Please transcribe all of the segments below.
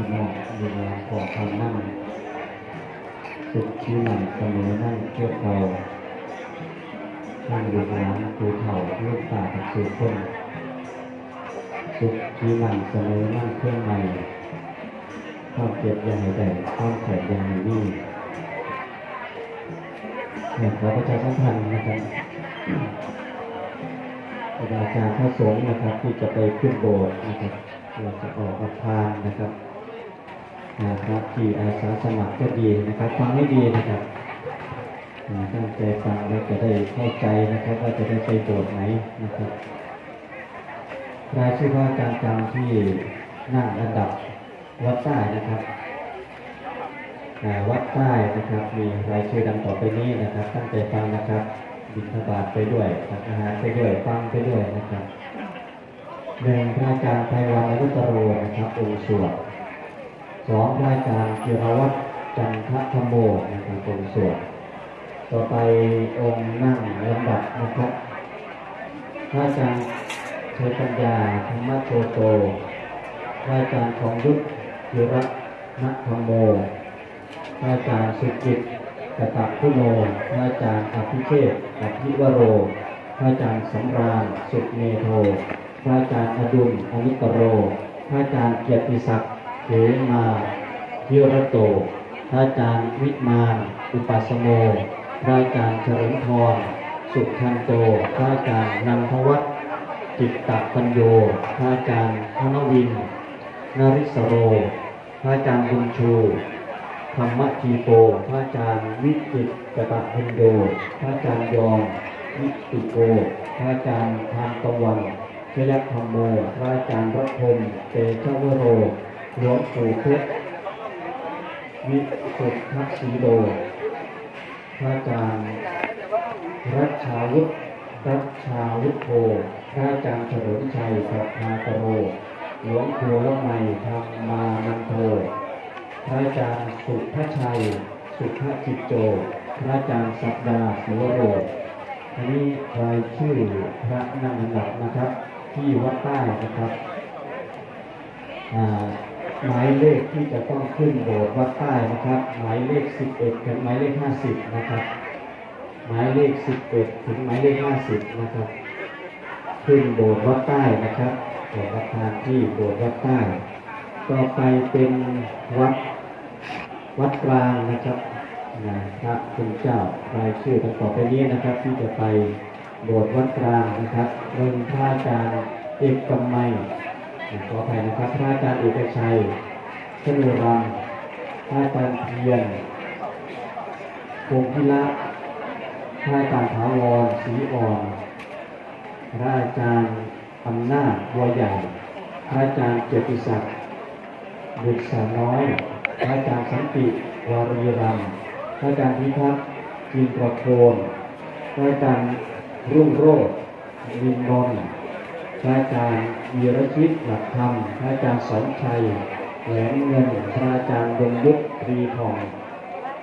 เวลาของคำนั่งสุขที่หนังเสมอนั่งเกี่ยวเรานั่งอยู่ร้านภูเขาลูกตากับสุคนสุขที่หนังเสมอนั่งเครื่องในความเจ็บยังแต่ควาแข็งยังนี่เนี่ยขอประชาสัมพันธ์นะครับครูบาอาจารย์พระสงฆ์นะครับที่จะไปขึ้นโบสถ์นะครับเราจะออกอาพานนะครับ นะครับที่อาสาสมัครก็ดีนะครับฟังให้ดีนะครับอ่าตั้งใจฟังแล้วจะได้เข้าใจนะครับว่าจะได้ไปโบสถ์ไหนนะครับรายชื่อว่าการจำที่นั่งอันดับวัดใต้นะครับวัดใต้นะครับมีรายชื่อดังต่อไปนี้นะครับ ตั้งใจฟังนะครับบิณฑบาตไปด้วยตักอาหารไปด้วยฟังไปด้วยนะครับหนึ่งพระอาจารย์ไพวันอนุตตโรนะครับองค์สวด สองพระอาจารย์จิรวัตรจันทธรรมโมนะครับองค์สวดต่อไปองค์นั่งลำดับนะครับพระอาจารย์เชยปัญญาธรรมโชโตพระอาจารย์ของยุทธจิระนัธรรมโมพระอาจารย์สุกิตกตะพุโนพระอาจารย์อภิเชษฐอภิวโร พระอาจารย์สำราญสุเมโท พระอาจารย์อดุลอนิตโร พระอาจารย์เกียรติศักดิ์ มาพิรโต พระอาจารย์วิมาน อุปัสโม พระอาจารย์เฉลิมพร สุขันโต พระอาจารย์นันทวัฒน์จิตตปัญโย พระอาจารย์ธนวิน นาริสโร พระอาจารย์บุญชูธรรมทีโป พระอาจารย์วิจิตกตะพินโด พระอาจารย์ยอมวิติโก พระอาจารย์ทานตะวันชยธรรมโม พระอาจารย์รัตพมเตชะวโร หลวงปู่เพชรวิสุทธัสีโดพระอาจารย์รัชชาวุฒิรัชชาวุฒโธพระอาจารย์เฉลิมชัยสัทธาตโรหลวงปู่ละไมธรรมานันโทพระอาจารย์สุภชัย สุภจิตโจ พระอาจารย์สัปดาห์ศิวโรจน์อันนี้รายชื่อพระนั่งอันดับนะครับ ที่วัดใต้นะครับอ่า หมายเลขที่จะต้องขึ้นโบสถ์วัดใต้นะครับ หมายเลข 11ถึงหมายเลข 50 นะครับ หมายเลข 11 ถึงหมายเลข 50 นะครับ ขึ้นโบสถ์วัดใต้นะครับขอประทานที่โบสถ์วัดใต้ ต่อไปเป็นวัดวัดกลางนะครับนะพระคุณเจ้ารายชื่อตั้งต่อไปนี้นะครับ ที่จะไปโบสถ์วัดกลางนะครับหนึ่งพระอาจารย์เอกกำไม ขออภัยนะครับพระอาจารย์เอกชัยชนุรังพระอาจารย์เพียรพงพิละพระอาจารย์ถาวรศรีอ่อนพระอาจารย์อำนาจบัวใหญ่ พระอาจารย์เกียรติศักดิ์บุตรสาวน้อย พระอาจารย์สันติวารีรัมย์พระอาจารย์พิพัฒน์จีนประโคนพระอาจารย์รุ่งโรจน์ลินนนท์ พระอาจารย์วีรชิตหลักธรรม พระอาจารย์สอนชัยแหวนเงิน พระอาจารย์ดงยุทธรีทอง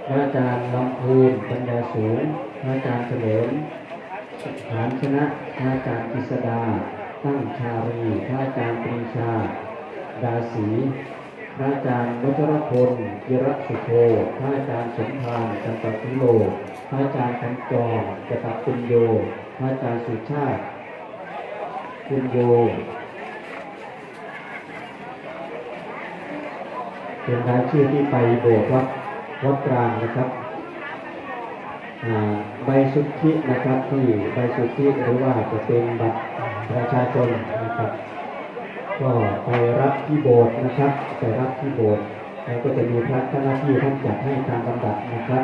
พระอาจารย์ลำพูนปัญญาสูง พระอาจารย์เฉลิมฐานชนะ พระอาจารย์กฤษดา ตั้งชารี พระอาจารย์ปรีชา ดาสี พระอาจารย์วัชรพลกิรสุโธพระอาจารย์สมภารจันตติโล พระอาจารย์คันจรกตัปุญโย พระอาจารย์สุชาติ ปุญโยเป็นรายชื่อที่ไปโบสถ์วัดวัดกลางนะครับอ่าใบสุทธินะครับที่ใบสุทธิหรือว่าจะเป็นบัตรประชาชนนะครับ ก็ไปรับที่โบสถ์นะครับไปรับที่โบสถ์แล้วก็จะมีพระเจ้าหน้าที่ท่านจัดให้ตามลำดับนะครับ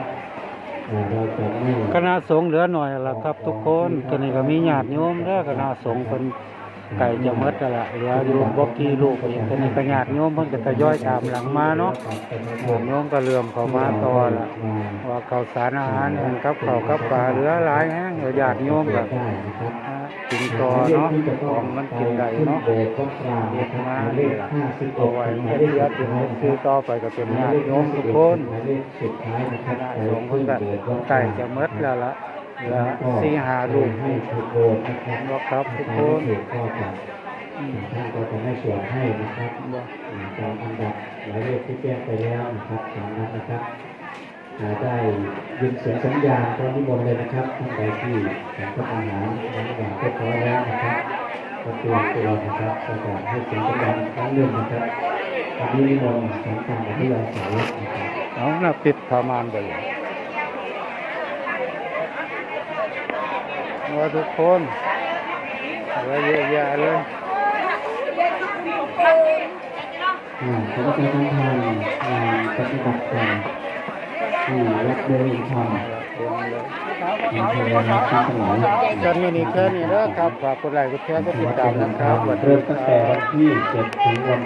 คณะสงฆ์เหลือหน่อยละครับ ทุกคนตัวนี้ก็มีญาติโยมเด้อคณะสงฆ์เป็นไก่จะมดกันละเหลืออยู่บอกี่ลูกอีกตัวนี้ก็ญาติโยมเพิ่นก็ทยอยตามหลังมาเนาะโยมก็เลื่อมเขามาต่อละว่าเขาสารอาหารแห่งกับเขากับปลาเหลือหลายแฮงเดี๋ยวญาติโยมกับ อ่ากินต่อเนาะของมันกินได้เนาะโบสถ์วัดกลางเฮ็นะดครับหมามายเลนี่ขล่ะห้าสิบเอาไว้หให้มายเลขเหลือถึงคือต่อไปก็เป็นญาติโยมทุกคนหมายเลขสุดท้ายนะครับคณะไปสงฆ์ขึ้เพิ่นนก็โบสถ์วัดกใกล้ลางจะหมดแล้วล่ะเหลือสี่ห้าลูกให้ทุกโบสถ์นะครับบ่ครับทุกคนถูกก็จะอืมท่านก็จะให้สวดให้นะครับอ่าตามอันดับหมายเลขที่แจ้งไปแล้วนะครับตามนั้นนะครับอ่า ได้ยินเสียงสัญญาณก็นิมนต์เลยนะครับท่านใดที่สั่งพระอาหารหลังจากเรียบร้อยแล้วนะครับก็เตรียมตัวนะครับก็จะให้เสียงสัญญาณอีกครั้งหนึ่งนะครับวันนี้นิมนต์สังฆาธิยาสายนะครับเอาหน้าปิดประมาณไปเลยว่าทุกคนอะไรเยอะแยะเลยอ่าเขาก็จะทำทานงานปฏิบัติการ ที่รับเดินธรรมอำเภอนาคำสมัยกันมินิแค่นี้นะครับฝากกดไลค์กดแชร์กดติดตามนะครับเริ่มตั้งแต่วันที่7ถึงวัน